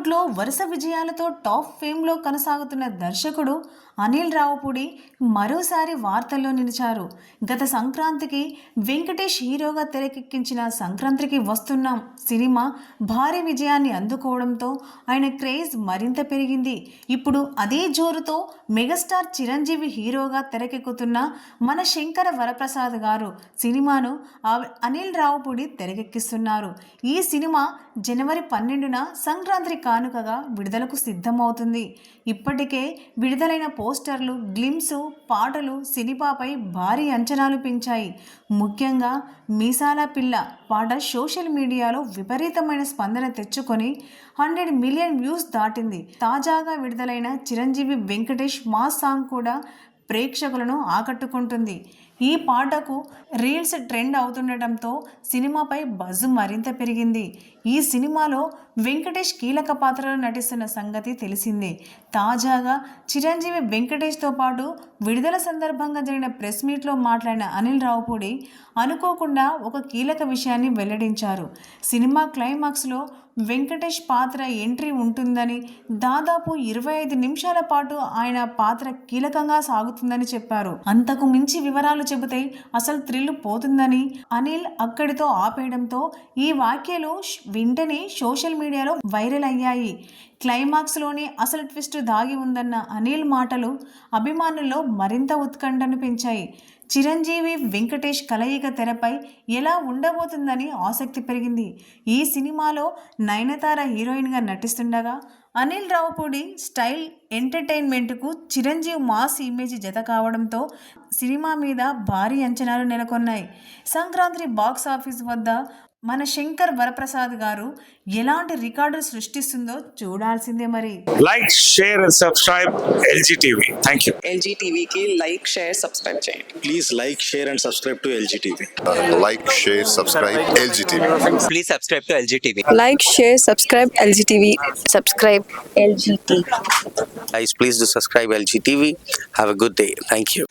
బాలీవుడ్లో వరుస విజయాలతో టాప్ ఫేమ్లో కొనసాగుతున్న దర్శకుడు అనిల్ రావుపూడి మరోసారి వార్తల్లో నిలిచారు. గత సంక్రాంతికి వెంకటేష్ హీరోగా తెరకెక్కించిన సంక్రాంతికి వస్తున్నాం సినిమా భారీ విజయాన్ని అందుకోవడంతో ఆయన క్రేజ్ మరింత పెరిగింది. ఇప్పుడు అదే జోరుతో మెగాస్టార్ చిరంజీవి హీరోగా తెరకెక్కుతున్న మన శంకర వరప్రసాద్ గారు సినిమాను అనిల్ రావుపూడి తెరకెక్కిస్తున్నారు. ఈ సినిమా జనవరి పన్నెండున సంక్రాంతి కానుకగా విడుదలకు సిద్ధమవుతుంది. ఇప్పటికే విడుదలైన పోస్టర్లు గ్లిమ్స్ పాటలు సినిమాపై భారీ అంచనాలు పెంచాయి. ముఖ్యంగా మీసాల పిల్ల పాట సోషల్ మీడియాలో విపరీతమైన స్పందన తెచ్చుకొని హండ్రెడ్ మిలియన్ వ్యూస్ దాటింది. తాజాగా విడుదలైన చిరంజీవి వెంకటేష్ మాస్ సాంగ్ కూడా ప్రేక్షకులను ఆకట్టుకుంటుంది. ఈ పాటకు రీల్స్ ట్రెండ్ అవుతుండటంతో సినిమాపై బజ్ మరింత పెరిగింది. ఈ సినిమాలో వెంకటేష్ కీలక పాత్రలో నటిస్తున్న సంగతి తెలిసిందే. తాజాగా చిరంజీవి వెంకటేష్తో పాటు విడుదల సందర్భంగా జరిగిన ప్రెస్ మీట్లో మాట్లాడిన అనిల్ రావుపూడి అనుకోకుండా ఒక కీలక విషయాన్ని వెల్లడించారు. సినిమా క్లైమాక్స్లో వెంకటేష్ పాత్ర ఎంట్రీ ఉంటుందని దాదాపు ఇరవై ఐదు నిమిషాల పాటు ఆయన పాత్ర కీలకంగా సాగుతుందని చెప్పారు. అంతకు మించి వివరాలు చెబితే అసలు థ్రిల్ పోతుందని అనిల్ అక్కడితో ఆపేయడంతో ఈ వ్యాఖ్యలు వెంటనే సోషల్ మీడియాలో వైరల్ అయ్యాయి. క్లైమాక్స్లోనే అసలు ట్విస్ట్ దాగి ఉందన్న అనిల్ మాటలు అభిమానుల్లో మరింత ఉత్కంఠను పెంచాయి. చిరంజీవి వెంకటేష్ కలయిక తెరపై ఎలా ఉండబోతుందని ఆసక్తి పెరిగింది. ఈ సినిమాలో నయనతార హీరోయిన్గా నటిస్తుండగా అనిల్ రావుపూడి స్టైల్ ఎంటర్టైన్మెంట్కు చిరంజీవి మాస్ ఇమేజ్ జత కావడంతో సినిమా మీద భారీ అంచనాలు నెలకొన్నాయి. సంక్రాంతి బాక్స్ ఆఫీస్ వద్ద మన శంకర్ వరప్రసాద్ గారు ఎలాంటి రికార్డు సృష్టిస్తుందో చూడాల్సిందే మరి. Like share and subscribe LG TV thank you LG టీవీకి లైక్ షేర్ సబ్స్క్రైబ్ చేయండి. Please like share and subscribe to LG TV like share subscribe LG TV please subscribe to LG TV like share subscribe LG TV subscribe LG TV guys please to subscribe LG TV have a good day thank you